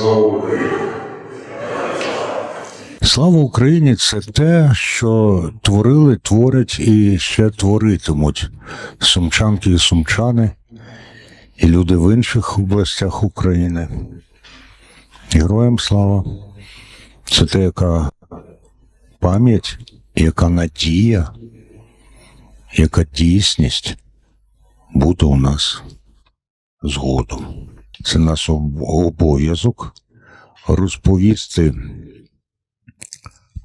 Слава Україні! Слава Україні це те, що творили, творять і ще творитимуть сумчанки і сумчани, і люди в інших областях України. Героям слава! Це те, яка пам'ять, яка надія, яка дійсність буде у нас згодом. Це наш обов'язок розповісти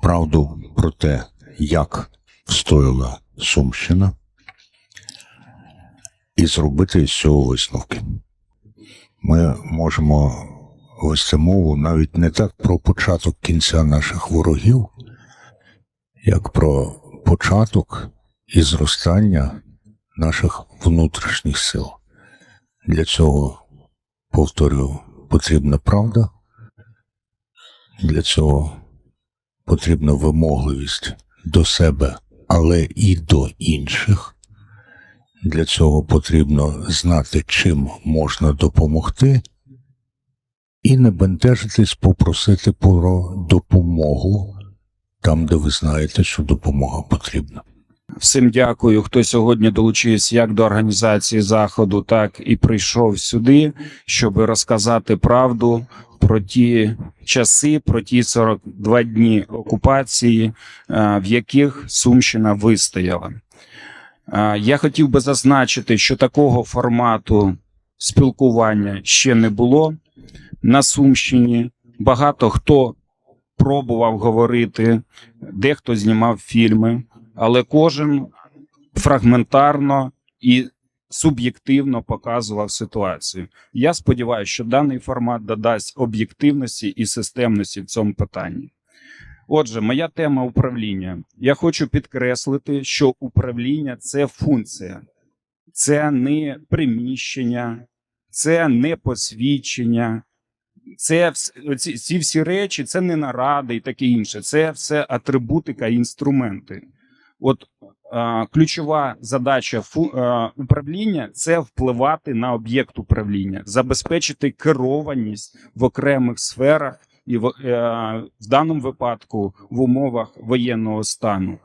правду про те, як встояла Сумщина, і зробити із цього висновки. Ми можемо вести мову навіть не так про початок кінця наших ворогів, як про початок і зростання наших внутрішніх сил. Для цього, повторюю, потрібна правда. Для цього потрібна вимогливість до себе, але і до інших. Для цього потрібно знати, чим можна допомогти, і не бентежитись попросити про допомогу там, де ви знаєте, що допомога потрібна. Всім дякую, хто сьогодні долучився як до організації заходу, так і прийшов сюди, щоб розказати правду про ті часи, про ті 42 дні окупації, е, в яких Сумщина вистояла. Е, Я хотів би зазначити, що такого формату спілкування ще не було на Сумщині. Багато хто пробував говорити, дехто знімав фільми але кожен фрагментарно і суб'єктивно показував ситуацію. Я сподіваюся, що даний формат додасть об'єктивності і системності в цьому питанні. Отже, моя тема управління. Я хочу підкреслити, що управління це функція, це не приміщення, це не посвідчення. Це ці, всі речі, це не наради і таке інше. Це все атрибутика, інструменти. От е, ключова задача фу, е, управління це впливати на об'єкт управління, забезпечити керованість в окремих сферах і в, е, в даному випадку в умовах воєнного стану.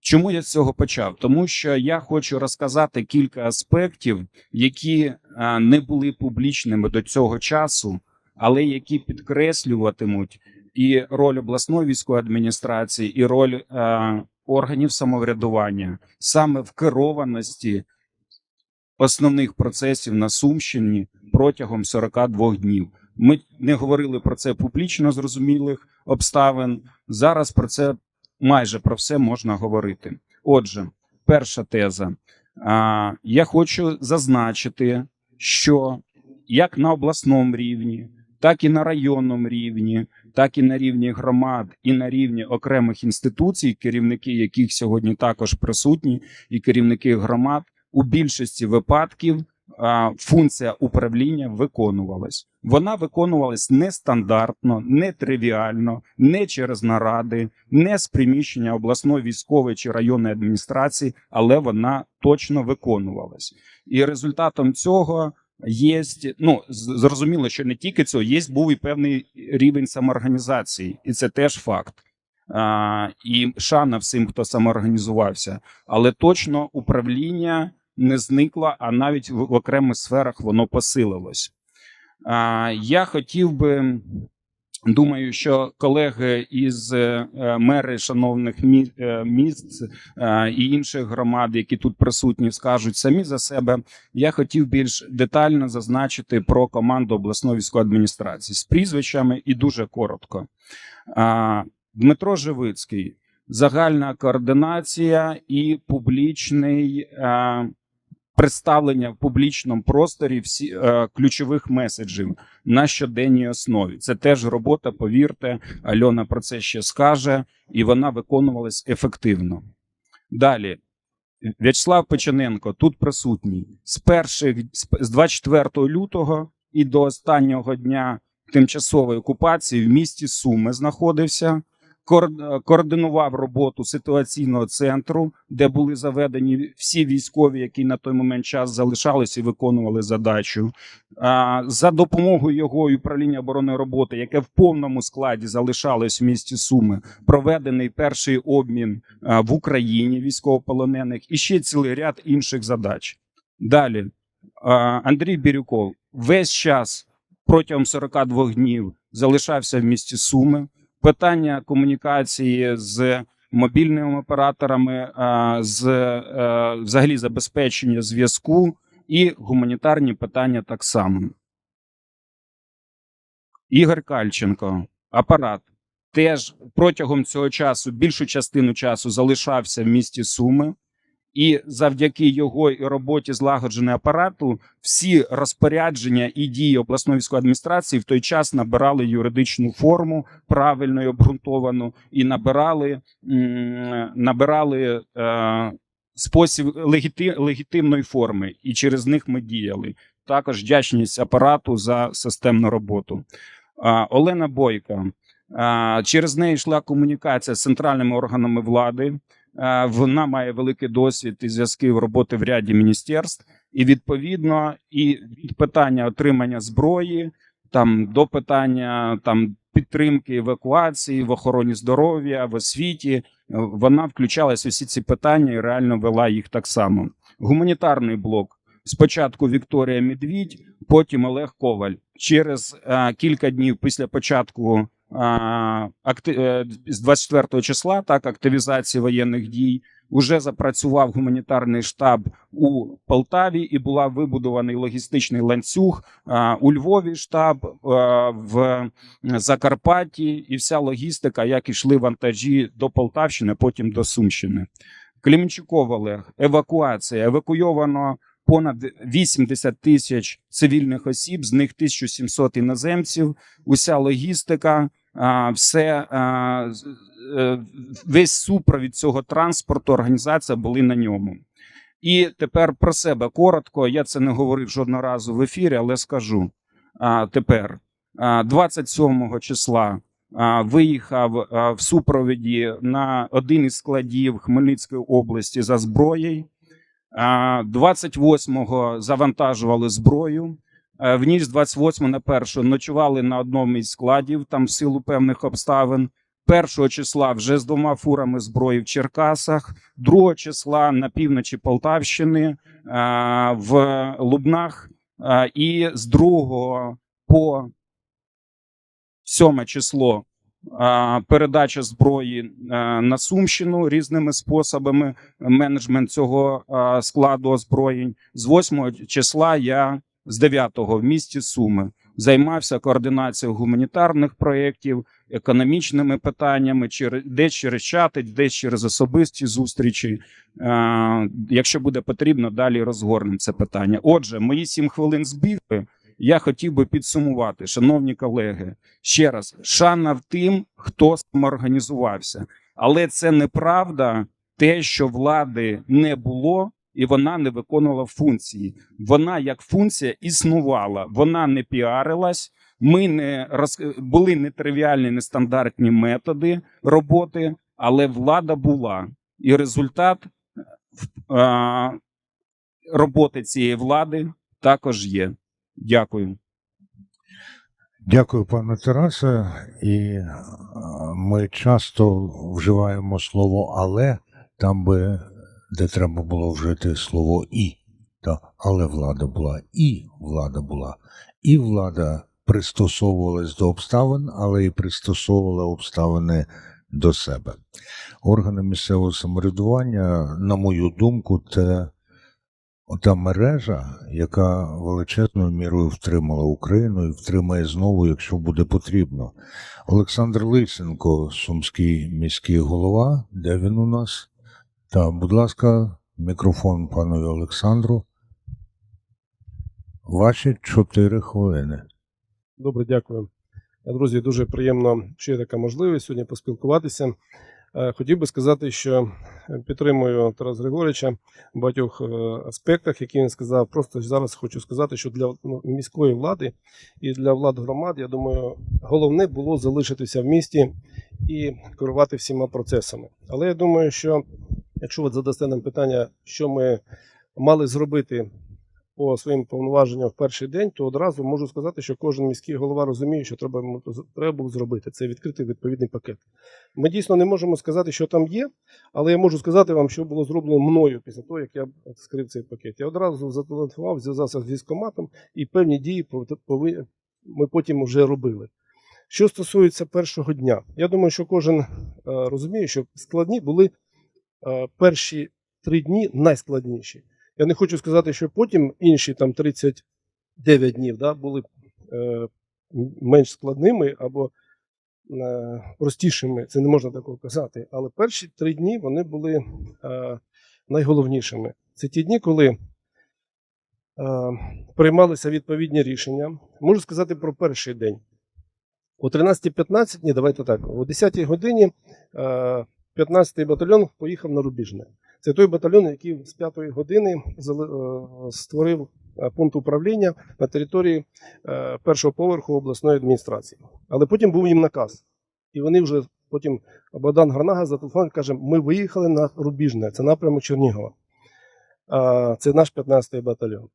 Чому я з цього почав? Тому що я хочу розказати кілька аспектів, які е, не були публічними до цього часу, але які підкреслюватимуть і роль обласної військової адміністрації, і роль е, органів самоврядування саме в керованості основних процесів на Сумщині протягом 42 днів. Ми не говорили про це публічно зрозумілих обставин. Зараз про це майже про все можна говорити. Отже, перша теза. Я хочу зазначити, що як на обласному рівні, так і на районному рівні, так і на рівні громад, і на рівні окремих інституцій, керівники яких сьогодні також присутні, і керівники громад у більшості випадків функція управління виконувалась. Вона виконувалась нестандартно, нетривіально, не через наради, не з приміщення обласної військової чи районної адміністрації, але вона точно виконувалась. І результатом цього є, ну зрозуміло, що не тільки цього, є був і певний рівень самоорганізації, і це теж факт. А, і шана всім, хто самоорганізувався, але точно управління не зникло, а навіть в, окремих сферах воно посилилось. А, я хотів би. Думаю, що колеги із е, е, мери шановних е, міст і інших громад, які тут присутні, скажуть самі за себе. Я хотів більш детально зазначити про команду обласної військової адміністрації з прізвищами і дуже коротко. Дмитро Живицький, загальна координація і публічний представлення в публічному просторі всі е, ключових меседжів на щоденній основі. Це теж робота, повірте, Альона про це ще скаже, і вона виконувалась ефективно. Далі. В'ячеслав Печененко тут присутній з перших з 24 лютого і до останнього дня тимчасової окупації в місті Суми знаходився. Коор- координував роботу ситуаційного центру, де були заведені всі військові, які на той момент час залишалися і виконували задачу. За допомогою його і управління оборонної роботи, яке в повному складі залишалось в місті Суми, проведений перший обмін в Україні військовополонених і ще цілий ряд інших задач. Далі Андрій Бірюков весь час протягом 42 днів залишався в місті Суми. Питання комунікації з мобільними операторами, з е, взагалі забезпечення зв'язку і гуманітарні питання так само. Ігор Кальченко, апарат, теж протягом цього часу, більшу частину часу залишався в місті Суми. І завдяки його роботі злагодженого апарату всі розпорядження і дії обласної військової адміністрації в той час набирали юридичну форму правильно і обґрунтовану, і набирали, набирали е, спосіб легіти, легітимної форми, і через них ми діяли. Також вдячність апарату за системну роботу. А, Олена Бойка. А, Через неї йшла комунікація з центральними органами влади. Е, Вона має великий досвід і зв'язки в роботи в ряді міністерств, і відповідно, і від питання отримання зброї, там до питання там підтримки евакуації в охороні здоров'я, в освіті. е, Вона включалась у всі ці питання і реально вела їх так само. Гуманітарний блок. Спочатку Вікторія Медвідь, потім Олег Коваль. Через е, кілька днів після початку а, з 24 числа, так, активізації воєнних дій, уже запрацював гуманітарний штаб у Полтаві і була вибудований логістичний ланцюг у Львові штаб в Закарпатті, і вся логістика, як ішли вантажі до Полтавщини, потім до Сумщини. Клімчуков Олег, евакуація. Евакуйовано понад 80 тисяч цивільних осіб, з них 1700 іноземців. Уся логістика, все е, весь супровід цього транспорту, організація були на ньому. І тепер про себе коротко. Я це не говорив жодного разу в ефірі, але скажу тепер. А, 27 числа виїхав в супровіді на один із складів Хмельницької області за зброєю. 28-го завантажували зброю. Е, В ніч з 28 на 1 ночували на одному із складів, там в силу певних обставин. Першого числа вже з двома фурами зброї в Черкасах, другого числа на півночі Полтавщини е, в Лубнах, е, і з 2 по 7 число передача зброї на Сумщину різними способами, менеджмент цього складу озброєнь. З 8 числа я з 9-го в місті Суми займався координацією гуманітарних проєктів, економічними питаннями, десь через чати, десь через особисті зустрічі. Е, якщо буде потрібно, далі розгорнемо це питання. Отже, мої сім хвилин збігли. Я хотів би підсумувати, шановні колеги, ще раз шана в тим, хто самоорганізувався, але це неправда, те, що влади не було. І вона не виконувала функції. Вона як функція існувала, вона не піарилась. Ми не роз... були нетривіальні, нестандартні методи роботи, але влада була. І результат е, роботи цієї влади також є. Дякую. Дякую, пане Тарасе. І е, ми часто вживаємо слово але там би, де треба було вжити слово і. Та, але влада була, і влада була, і влада пристосовувалась до обставин, але і пристосовувала обставини до себе. Органи місцевого самоврядування, на мою думку, це ота мережа, яка величезною мірою втримала Україну і втримає знову, якщо буде потрібно. Олександр Лисенко, сумський міський голова. Де він у нас? Та, будь ласка, мікрофон панові Олександру. Ваші чотири хвилини. Добре, дякую. Е, Друзі, дуже приємно, що є така можливість сьогодні поспілкуватися. Е, Хотів би сказати, що е, підтримую Тараса Григоровича в багатьох аспектах, які він сказав. Просто зараз хочу сказати, що для ну, міської влади і для влад громад, я думаю, головне було залишитися в місті і керувати всіма процесами. Але я думаю, що якщо ви задасте нам питання, що ми мали зробити по своїм повноваженням в перший день, то одразу можу сказати, що кожен міський голова розуміє, що треба, треба було зробити. Це відкрити відповідний пакет. Ми дійсно не можемо сказати, що там є, але я можу сказати вам, що було зроблено мною після того, як я скрив цей пакет. Я одразу зателефонував, зв'язався з військкоматом, і певні дії ми потім вже робили. Що стосується першого дня, я думаю, що кожен е, розуміє, що складні були перші три дні найскладніші. Я не хочу сказати, що потім інші там 39 днів да, були е, менш складними або е, простішими. Це не можна такого казати. Але перші три дні вони були е, найголовнішими. Це ті дні, коли е, приймалися відповідні рішення. Можу сказати про перший день. О 13.15, ні, давайте так, о 10 годині е, 15-й батальйон поїхав на Рубіжне. Це той батальйон, який з 5-ї години е, створив е, пункт управління на території е, першого поверху обласної адміністрації. Але потім був їм наказ. І вони вже потім Богдан Гарнага зателефонував і каже: ми виїхали на Рубіжне, це напрямок Чернігова. Це наш 15-й батальйон.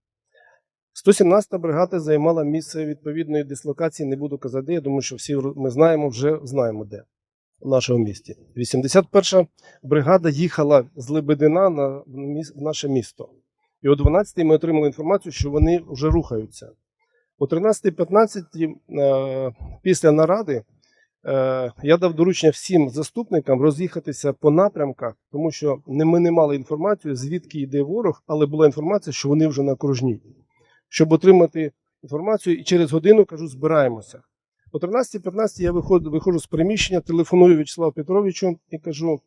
117-та бригада займала місце відповідної дислокації. Не буду казати, я думаю, що всі ми знаємо, вже знаємо де в нашому місті. 81-ша бригада їхала з Лебедина на в наше місто. І о 12-й ми отримали інформацію, що вони вже рухаються. О 13.15 е, після наради е, я дав доручення всім заступникам роз'їхатися по напрямках, тому що ми не мали інформацію, звідки йде ворог, але була інформація, що вони вже на окружній. Щоб отримати інформацію, і через годину кажу, збираємося. О 13.15 я виходжу, виходжу з приміщення, телефоную В'ячеславу Петровичу і кажу: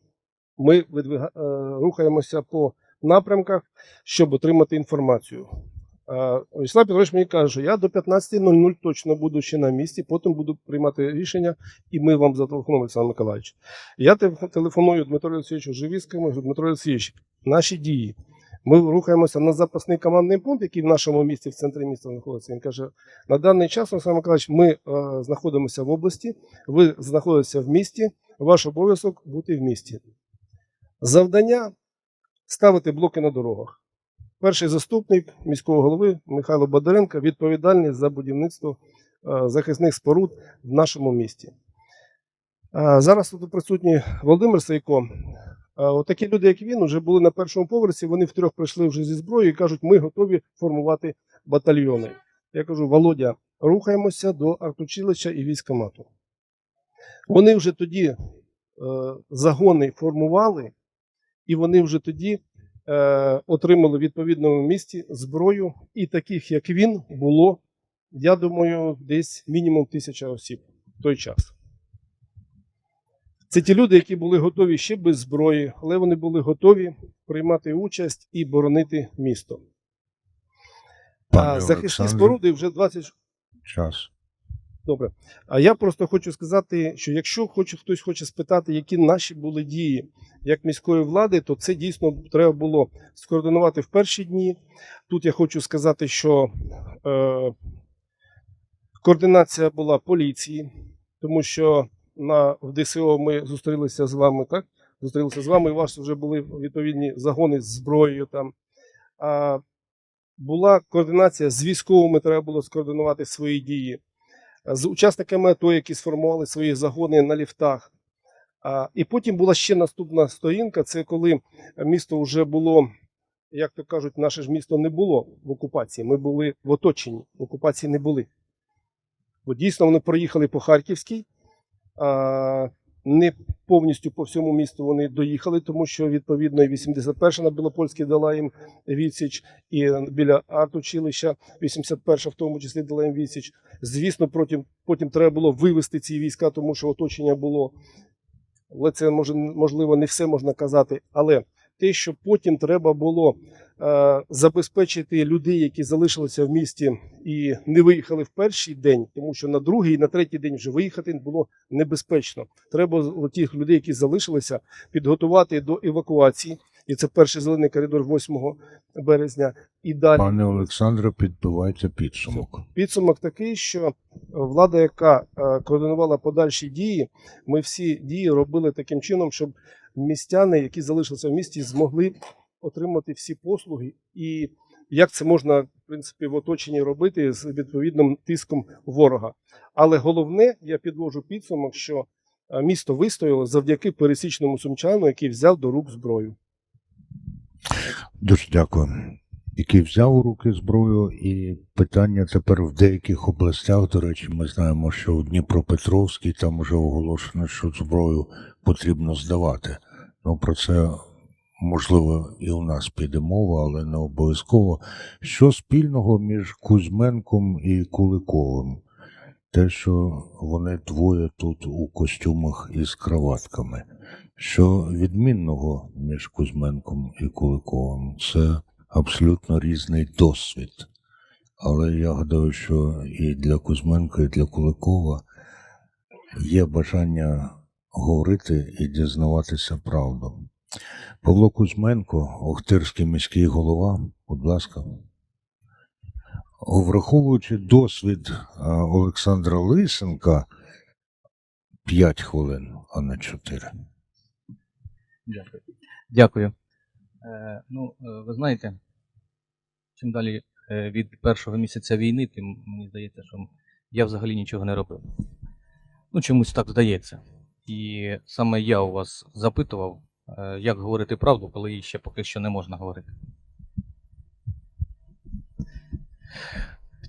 ми видвига- е, рухаємося по напрямках, щоб отримати інформацію. В'ячеслав Петрович мені каже, я до 15.00 точно буду ще на місці, потім буду приймати рішення, і ми вам зателефонуємо, Олександр Миколаївич. Я телефоную Дмитру Олексійовичу Живіцькому, Дмитро Олексійович, наші дії. Ми рухаємося на запасний командний пункт, який в нашому місті, в центрі міста знаходиться. Він каже: на даний час, Олександр Миколаївич, ми е, знаходимося в області, ви знаходитеся в місті, ваш обов'язок бути в місті. Завдання ставити блоки на дорогах. Перший заступник міського голови Михайло Бондаренко відповідальний за будівництво е, захисних споруд в нашому місті. Е, Зараз тут присутній Володимир Сайко. Е, Отакі люди, як він, вже були на першому поверсі. Вони втрьох прийшли вже зі зброєю і кажуть, ми готові формувати батальйони. Я кажу, Володя, рухаємося до артучилища і військомату. Вони вже тоді е, загони формували, і вони вже тоді е, отримали в відповідному місті зброю, і таких, як він, було, я думаю, десь мінімум тисяча осіб в той час. Це ті люди, які були готові ще без зброї, але вони були готові приймати участь і боронити місто. А захисні споруди вже 20 час. Добре. А я просто хочу сказати, що якщо хоче, хтось хоче спитати, які наші були дії як міської влади, то це дійсно треба було скоординувати в перші дні. Тут я хочу сказати, що е, координація була поліції, тому що на в ДСО ми зустрілися з вами, так? Зустрілися з вами, і у вас вже були відповідні загони з зброєю там. А була координація з військовими, треба було скоординувати свої дії з учасниками АТО, які сформували свої загони на ліфтах. А, І потім була ще наступна сторінка. Це коли місто вже було, як то кажуть, наше ж місто не було в окупації. Ми були в оточенні, в окупації не були. Бо дійсно вони проїхали по Харківській, не повністю по всьому місту вони доїхали, тому що відповідно і 81 на Білопольській дала їм відсіч, і біля арт-училища 81 в тому числі дала їм відсіч. Звісно, потім, потім треба було вивести ці війська, тому що оточення було. Але це може, можливо не все можна казати. Але те, що потім треба було забезпечити людей, які залишилися в місті і не виїхали в перший день, тому що на другий і на третій день вже виїхати було небезпечно. Треба тих людей, які залишилися, підготувати до евакуації. І це перший зелений коридор 8 березня. І далі Пане Олександре, підбивайте підсумок. Підсумок такий, що влада, яка е, координувала подальші дії, ми всі дії робили таким чином, щоб містяни, які залишилися в місті, змогли отримати всі послуги. І як це можна, в принципі, в оточенні робити з відповідним тиском ворога. Але головне, я підвожу підсумок, що е, місто вистояло завдяки пересічному сумчану, який взяв до рук зброю. Дуже дякую. Який взяв у руки зброю, і питання тепер в деяких областях, до речі, ми знаємо, що в Дніпропетровській там вже оголошено, що зброю потрібно здавати. Ну про це можливо і у нас піде мова, але не обов'язково. Що спільного між Кузьменком і Куликовим? Те, що вони двоє тут у костюмах із краватками. Що відмінного між Кузьменком і Куликовим? Це абсолютно різний досвід. Але я гадаю, що і для Кузьменка, і для Куликова є бажання говорити і дізнаватися правду. Павло Кузьменко, Охтирський міський голова, будь ласка. Враховуючи досвід Олександра Лисенка, 5 хвилин, а не 4. Дякую. Дякую. Е, ну, е, ви знаєте, чим далі е, від першого місяця війни, тим мені здається, що я взагалі нічого не робив. Ну, чомусь так здається. І саме я у вас запитував, е, як говорити правду, коли її ще поки що не можна говорити.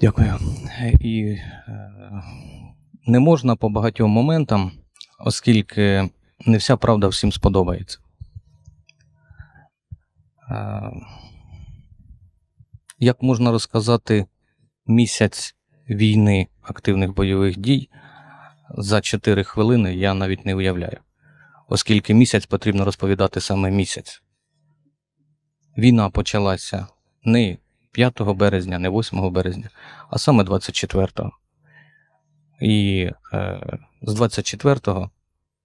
Дякую. Е, І е, не можна по багатьом моментам, оскільки не вся правда всім сподобається. Е, Як можна розказати місяць війни активних бойових дій за 4 хвилини, я навіть не уявляю. Оскільки місяць потрібно розповідати саме місяць. Війна почалася не 5 березня, не 8 березня, а саме 24-го. І е, з 24-го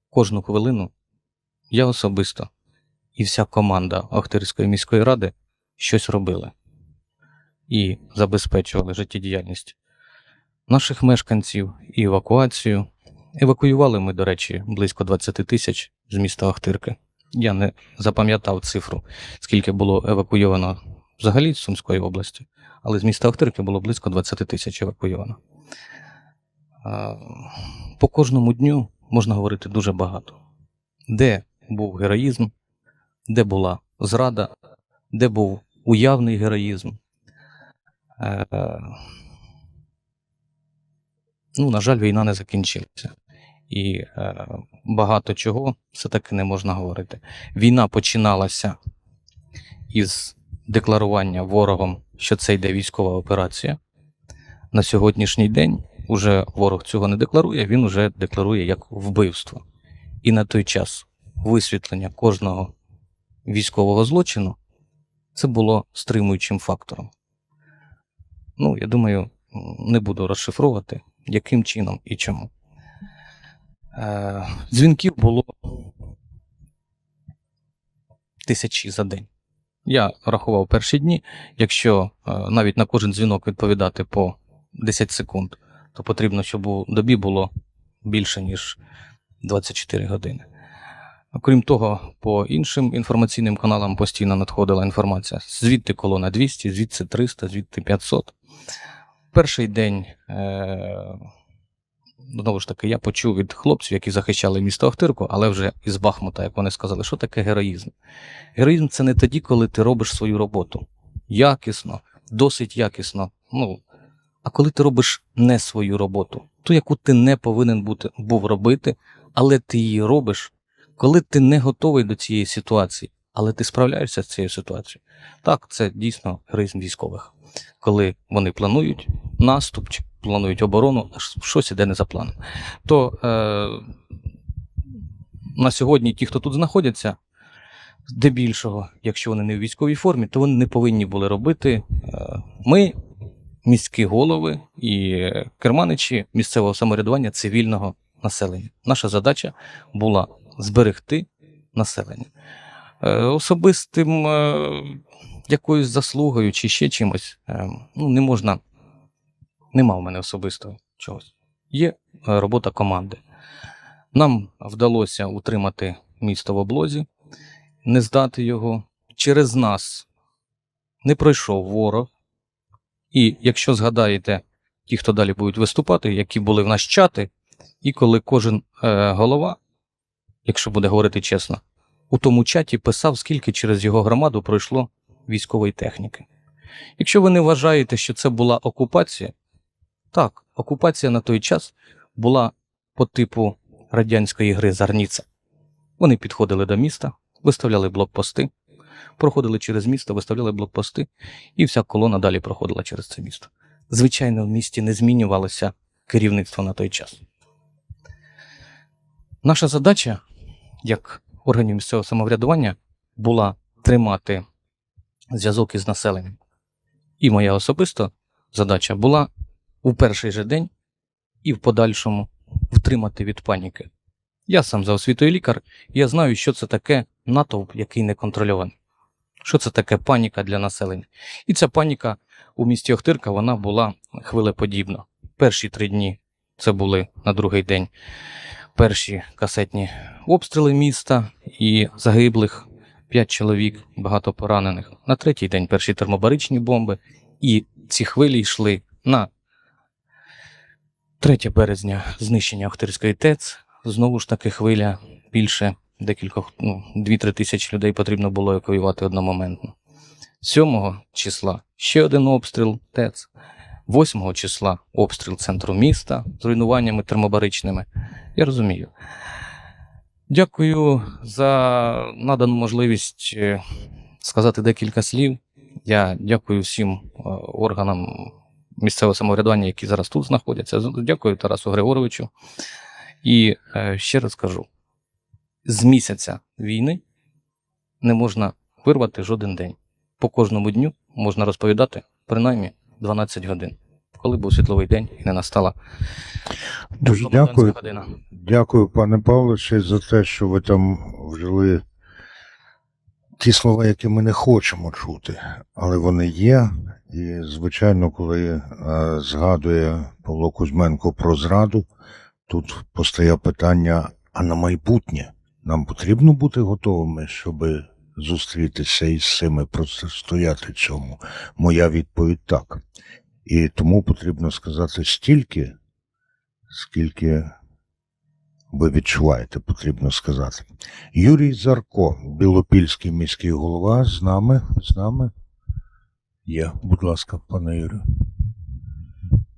кожну хвилину я особисто і вся команда Охтирської міської ради щось робили і забезпечували життєдіяльність наших мешканців і евакуацію. Евакуювали ми, до речі, близько 20 тисяч з міста Охтирки. Я не запам'ятав цифру, скільки було евакуйовано взагалі з Сумської області, але з міста Охтирки було близько 20 тисяч евакуйовано. По кожному дню можна говорити дуже багато. Де був героїзм, де була зрада, де був уявний героїзм. Е, Ну, на жаль, війна не закінчилася. І е, багато чого все-таки не можна говорити. Війна починалася із декларування ворогом, що це йде військова операція. На сьогоднішній день уже ворог цього не декларує, він уже декларує як вбивство. І на той час висвітлення кожного військового злочину це було стримуючим фактором. Ну, я думаю, не буду розшифровувати, яким чином і чому. Е, дзвінків було тисячі за день. Я рахував перші дні. Якщо е, навіть на кожен дзвінок відповідати по 10 секунд, то потрібно, щоб у добі було більше, ніж 24 години. Окрім того, по іншим інформаційним каналам постійно надходила інформація. Звідти колона 200, звідси 300, звідти 500. Перший день, е- знову ж таки, я почув від хлопців, які захищали місто Охтирку, але вже із Бахмута, як вони сказали, що таке героїзм. Героїзм це не тоді, коли ти робиш свою роботу якісно, досить якісно. Ну, а коли ти робиш не свою роботу, ту, яку ти не повинен бути, був робити, але ти її робиш, коли ти не готовий до цієї ситуації, але ти справляєшся з цією ситуацією. Так, це дійсно героїзм військових. Коли вони планують наступ планують оборону, щось іде не за планом. То е, на сьогодні ті, хто тут знаходяться, здебільшого, якщо вони не в військовій формі, то вони не повинні були робити. Е, Ми, міські голови і керманичі місцевого самоврядування цивільного населення. Наша задача була зберегти населення. Е, Особистим е, якоюсь заслугою чи ще чимось, е, ну, не можна. Нема в мене особистого чогось. є е, робота команди. Нам вдалося утримати місто в облозі, не здати його. Через нас не пройшов ворог. І якщо згадаєте, ті, хто далі будуть виступати, які були в нас чати, і коли кожен е, голова, якщо буде говорити чесно, у тому чаті писав, скільки через його громаду пройшло військової техніки. Якщо ви не вважаєте, що це була окупація, так, окупація на той час була по типу радянської гри Зарніця. Вони підходили до міста, виставляли блокпости, проходили через місто, виставляли блокпости, і вся колона далі проходила через це місто. Звичайно, в місті не змінювалося керівництво на той час. Наша задача, як органів місцевого самоврядування, була тримати зв'язок із населенням. І моя особиста задача була у перший же день і в подальшому втримати від паніки. Я сам за освітою лікар, і я знаю, що це таке натовп, який не контрольований. Що це таке паніка для населення? І ця паніка у місті Охтирка вона була хвилеподібна. Перші три дні це були на другий день перші касетні обстріли міста і загиблих п'ять чоловік, багато поранених. На третій день перші термобаричні бомби. І ці хвилі йшли на 3 березня знищення Охтирської ТЕЦ. Знову ж таки, хвиля більше декількох, ну, 2-3 тисячі людей потрібно було евакуювати одномоментно. 7 числа ще один обстріл ТЕЦ. 8 числа обстріл центру міста з руйнуваннями термобаричними. Я розумію. Дякую за надану можливість е, сказати декілька слів. Я дякую всім е, органам місцевого самоврядування, які зараз тут знаходяться. Дякую Тарасу Григоровичу. І е, ще раз кажу: з місяця війни не можна вирвати жоден день. По кожному дню можна розповідати принаймні 12 годин, коли був світловий день і не настала Дуже дякую. година. Дякую, пане Павловичу, за те, що ви там вжили ті слова, які ми не хочемо чути, але вони є. І, звичайно, коли е, згадує Павло Кузьменко про зраду, тут постає питання: а на майбутнє нам потрібно бути готовими, щоб зустрітися із цими, протистояти цьому. Моя відповідь так. І тому потрібно сказати стільки, скільки ви відчуваєте, потрібно сказати. Юрій Зарко, Білопільський міський голова, з нами, з нами. Є, будь ласка, пане Юрію.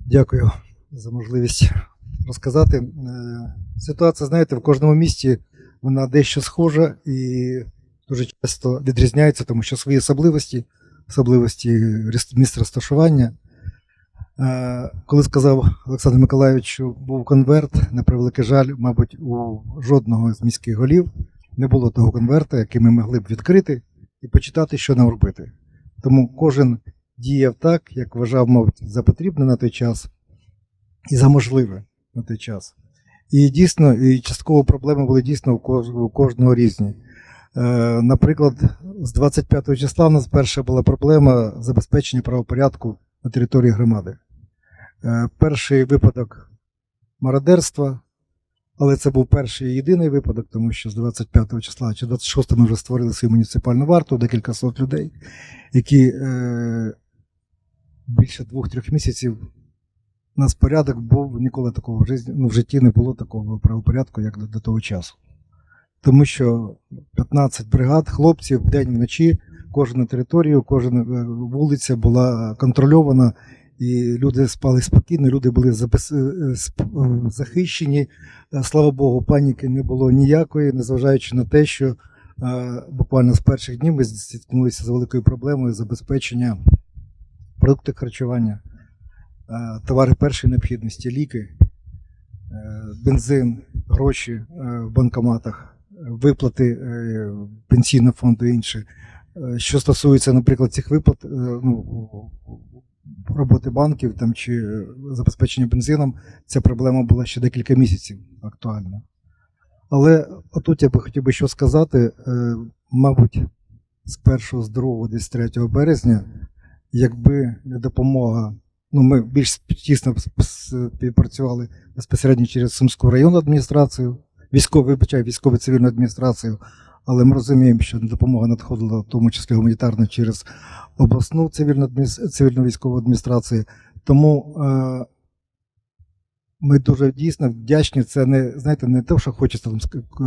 Дякую за можливість розказати. Е, Ситуація, знаєте, в кожному місті вона дещо схожа і дуже часто відрізняється, тому що свої особливості, особливості місць розташування. Е, Коли сказав Олександр Миколайович, що був конверт, на превеликий жаль, мабуть, у жодного з міських голів не було того конверта, який ми могли б відкрити і почитати, що нам робити. Тому кожен діяв так, як вважав, мабуть, за потрібне на той час і за можливе на той час. І дійсно, і частково проблеми були дійсно у кожного різні. Е, наприклад, з 25 числа у нас перша була проблема забезпечення правопорядку на території громади. Е, перший випадок мародерства, але це був перший і єдиний випадок, тому що з 25 числа чи 26 ми вже створили свою муніципальну варту, декілька сот людей, які е, більше двох-трьох місяців у нас порядок був ніколи такого в житті, ну, в житті не було такого правопорядку, як до, до того часу. Тому що 15 бригад хлопців день вночі, кожна територія, кожна е, вулиця була контрольована, і люди спали спокійно, люди були е, сп- е, захищені. Е, Слава Богу, паніки не було ніякої, незважаючи на те, що е, буквально з перших днів ми зіткнулися з великою проблемою забезпечення продуктів харчування, е, товари першої необхідності, ліки, е, бензин, гроші е, в банкоматах, е, виплати е, пенсійного фонду і інше. Е, Що стосується, наприклад, цих виплат, е, ну, роботи банків там, чи е, забезпечення бензином, ця проблема була ще декілька місяців актуальна. Але отут я би хотів би що сказати, е, мабуть, з 1, з 2, десь 3 березня, якби не допомога Ну, ми більш тісно співпрацювали безпосередньо через Сумську районну адміністрацію, військову, вибачаю, військову цивільну адміністрацію, але ми розуміємо, що допомога надходила, в тому числі гуманітарно, через обласну цивільну, цивільну військову адміністрацію. Тому е, ми дуже дійсно вдячні. Це не знаєте, не те, що хочеться там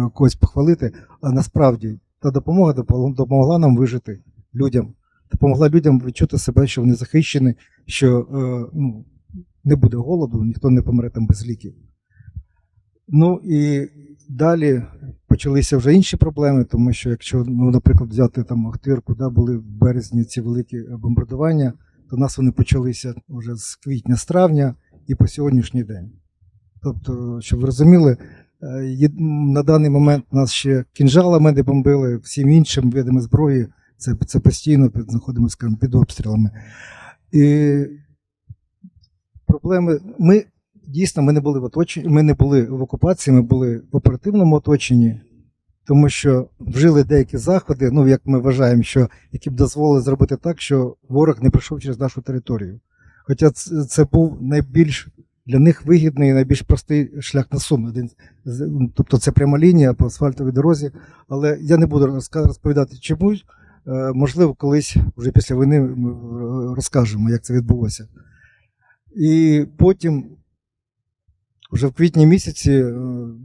когось похвалити, а насправді та допомога допомогла нам вижити людям, допомогла людям відчути себе, що вони захищені, що е, ну, не буде голоду, ніхто не помре там без ліків. Ну і далі почалися вже інші проблеми, тому що якщо, ну, наприклад, взяти там Охтирку, да, були в березні ці великі бомбардування, то нас вони почалися вже з квітня, з травня і по сьогоднішній день. Тобто, щоб ви розуміли, е, на даний момент нас ще кінжалами не бомбили, всім іншим видами зброї, це, це постійно знаходимося під обстрілами. І проблеми. Ми дійсно ми не були в оточенні, ми не були в окупації, ми були в оперативному оточенні, тому що вжили деякі заходи, ну як ми вважаємо, що які б дозволили зробити так, що ворог не пройшов через нашу територію. Хоча це, був найбільш для них вигідний і найбільш простий шлях на ну, тобто це пряма лінія по асфальтовій дорозі. Але я не буду розповідати чомусь. Е, Можливо, колись вже після війни е, розкажемо, як це відбулося. І потім, вже в квітні місяці, е,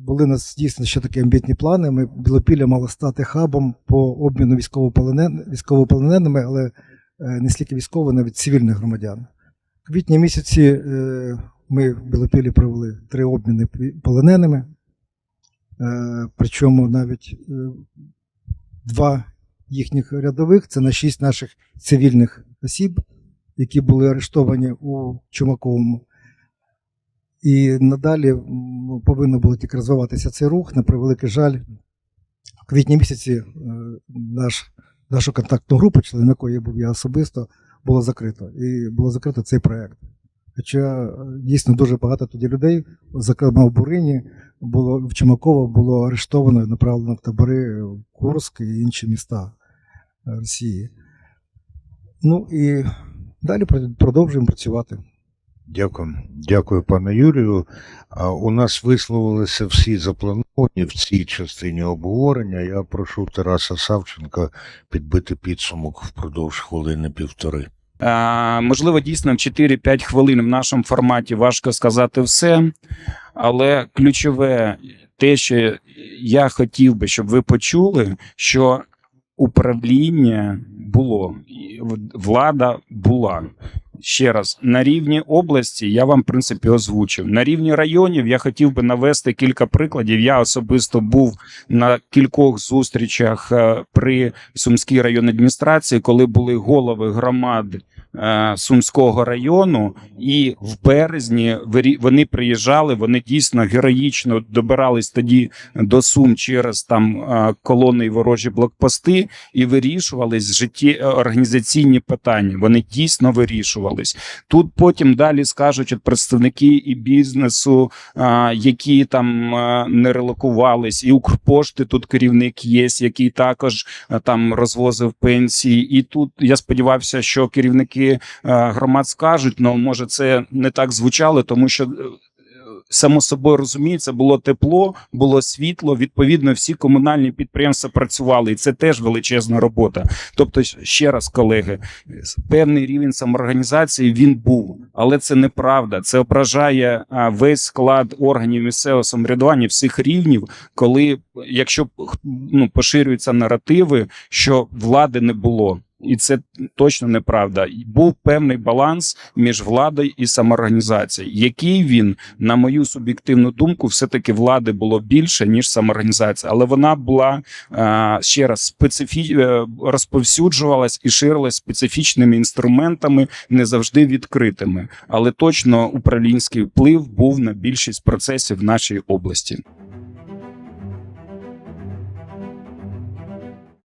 були у нас дійсно ще такі амбітні плани. Ми Білопілля мало стати хабом по обміну військовополонен- військовополоненими, але е, не стільки військово, навіть цивільних громадян. В квітні місяці е, ми в Білопіллі провели три обміни полоненими. Причому навіть два їхніх рядових це на шість наших цивільних осіб, які були арештовані у Чумаковому. І надалі повинно було тільки розвиватися цей рух. На превеликий жаль, в квітні місяці е, наш, нашу контактну групу, членом якої був я особисто, було закрито. І було закрито цей проект. Хоча е, дійсно дуже багато тоді людей, зокрема в Бурині, було в Чумаково було арештовано і направлено в табори в Курск і інші міста е, Росії. Ну і далі продовжуємо працювати. Дякую, дякую, пане Юрію. У нас висловилися всі заплановані в цій частині обговорення. Я прошу Тараса Савченка підбити підсумок впродовж хвилини півтори. Е, можливо, дійсно в 4-5 хвилин в нашому форматі важко сказати все, але ключове те, що я хотів би, щоб ви почули, що управління було, влада була. Ще раз, на рівні області я вам в принципі озвучив. На рівні районів я хотів би навести кілька прикладів. Я особисто був на кількох зустрічах е, при Сумській районній адміністрації, коли були голови громад Сумського району, і в березні вони приїжджали. Вони дійсно героїчно добирались тоді до Сум через там е, колони і ворожі блокпости і вирішувались житті е, організаційні питання. Вони дійсно вирішувались. Тут потім далі скажуть от представники і бізнесу, які там не релокувались, і Укрпошти тут керівник є, який також там розвозив пенсії. І тут я сподівався, що керівники а, громад скажуть, ну може це не так звучало, тому що. е, Само собою розуміється, було тепло, було світло. Відповідно, всі комунальні підприємства працювали, і це теж величезна робота. Тобто, ще раз, колеги, певний рівень самоорганізації він був, але це неправда. Це ображає весь склад органів місцевого самоврядування всіх рівнів, коли якщо ну, поширюються наративи, що влади не було. І це точно неправда. Був певний баланс між владою і самоорганізацією. Який він, на мою суб'єктивну думку, все-таки влади було більше ніж самоорганізація, але вона була е, ще раз специфі... е, розповсюджувалась і ширилась специфічними інструментами, не завжди відкритими. Але точно управлінський вплив був на більшість процесів в нашій області.